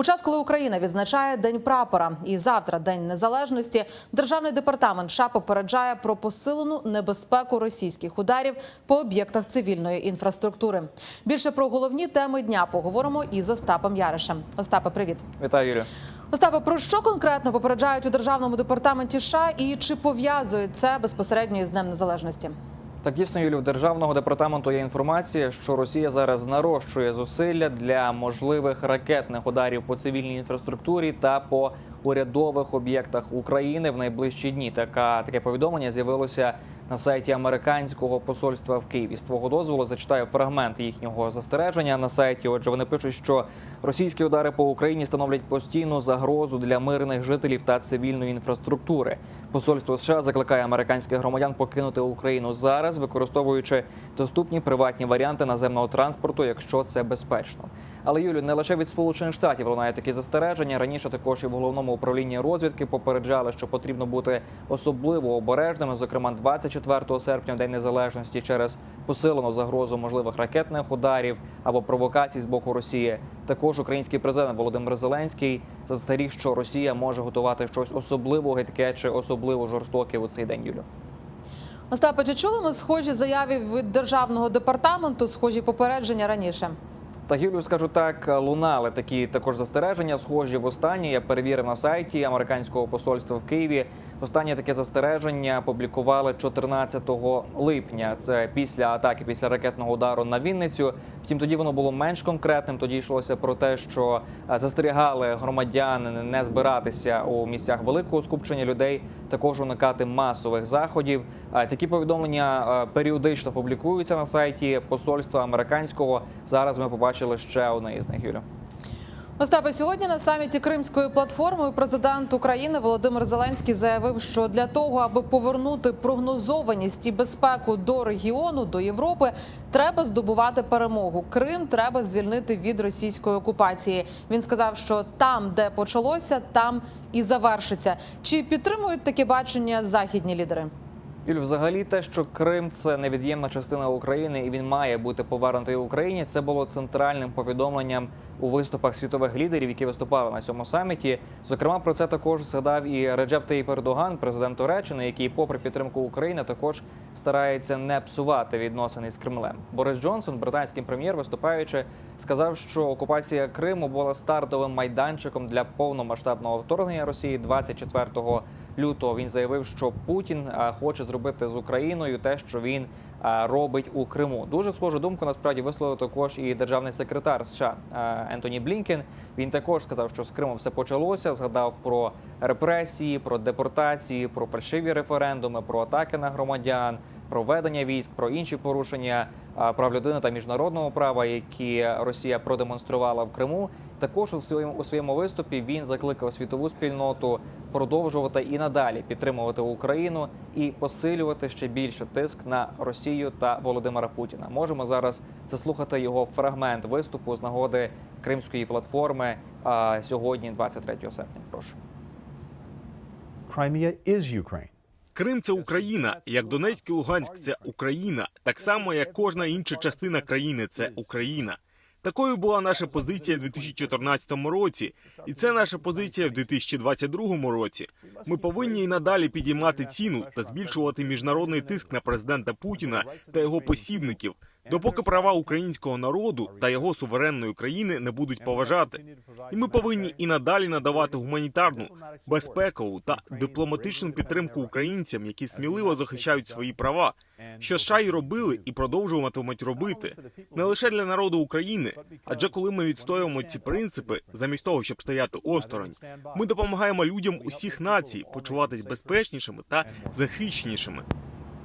У час, коли Україна відзначає День прапора і завтра День Незалежності, державний департамент США попереджає про посилену небезпеку російських ударів по об'єктах цивільної інфраструктури. Більше про головні теми дня поговоримо із Остапом Яришем. Остапе, привіт. Вітаю, Юрію. Остапе, про що конкретно попереджають у державному департаменті США і чи пов'язують це безпосередньо із Днем Незалежності? Так дійсно, Юлю, в державного департаменту є інформація, що Росія зараз нарощує зусилля для можливих ракетних ударів по цивільній інфраструктурі та по урядових об'єктах України в найближчі дні. Така таке повідомлення з'явилося на сайті американського посольства в Києві. З твого дозволу зачитаю фрагмент їхнього застереження на сайті. Отже, вони пишуть, що російські удари по Україні становлять постійну загрозу для мирних жителів та цивільної інфраструктури. Посольство США закликає американських громадян покинути Україну зараз, використовуючи доступні приватні варіанти наземного транспорту, якщо це безпечно. Але Юлю не лише від сполучених штатів лунають такі застереження. Раніше також і в головному управлінні розвідки попереджали, що потрібно бути особливо обережними. Зокрема, 24 серпня, день незалежності, через посилену загрозу можливих ракетних ударів або провокацій з боку Росії. Також український президент Володимир Зеленський застеріг, що Росія може готувати щось особливо гидке чи особливо жорстоке у цей день. Юлю. Остапе, чи чули ми схожі заяви від державного департаменту, схожі попередження раніше? Та Юлію скажу так, лунали такі також застереження, схожі в останні. Я перевірив на сайті американського посольства в Києві. Останнє таке застереження публікували 14 липня. Це після атаки, після ракетного удару на Вінницю. Втім, тоді воно було менш конкретним. Тоді йшлося про те, що е, застерігали громадян не збиратися у місцях великого скупчення людей, також уникати масових заходів. Е, Такі повідомлення е, періодично публікуються на сайті посольства американського. Зараз ми побачили ще одне із них. Юля. Остапе, сьогодні на саміті Кримської платформи президент України Володимир Зеленський заявив, що для того, аби повернути прогнозованість і безпеку до регіону, до Європи, треба здобувати перемогу. Крим треба звільнити від російської окупації. Він сказав, що там, де почалося, там і завершиться. Чи підтримують таке бачення західні лідери? Юль, взагалі, те, що Крим це невід'ємна частина України, і він має бути повернутий Україні. Це було центральним повідомленням у виступах світових лідерів, які виступали на цьому саміті. Зокрема, про це також згадав і Реджеп Таїп Ердоган, президент Туреччини, який, попри підтримку України, також старається не псувати відносини з Кремлем. Борис Джонсон, британський прем'єр, виступаючи, сказав, що окупація Криму була стартовим майданчиком для повномасштабного вторгнення Росії 24 лютого. Він заявив, що Путін хоче зробити з Україною те, що він робить у Криму. Дуже схожу думку насправді висловив також і державний секретар США Ентоні Блінкен. Він також сказав, що з Криму все почалося. Згадав про репресії, про депортації, про фальшиві референдуми, про атаки на громадян. Про ведення військ, про інші порушення прав людини та міжнародного права, які Росія продемонструвала в Криму. Також у своєму у своєму виступі він закликав світову спільноту продовжувати і надалі підтримувати Україну і посилювати ще більше тиск на Росію та Володимира Путіна. Можемо зараз заслухати його фрагмент виступу з нагоди Кримської платформи а, сьогодні, 23 серпня. Прошу. Crimea is Ukraine. Крим це Україна, як Донецьк і Луганськ це Україна, так само як кожна інша частина країни це Україна. Такою була наша позиція в 2014 році, і це наша позиція в 2022 році. Ми повинні і надалі підіймати ціну та збільшувати міжнародний тиск на президента Путіна та його посібників, допоки права українського народу та його суверенної країни не будуть поважати. І ми повинні і надалі надавати гуманітарну, безпекову та дипломатичну підтримку українцям, які сміливо захищають свої права, що США й робили і продовжуватимуть робити не лише для народу України, адже коли ми відстоюємо ці принципи, замість того, щоб стояти осторонь, ми допомагаємо людям усіх націй почуватись безпечнішими та захищенішими.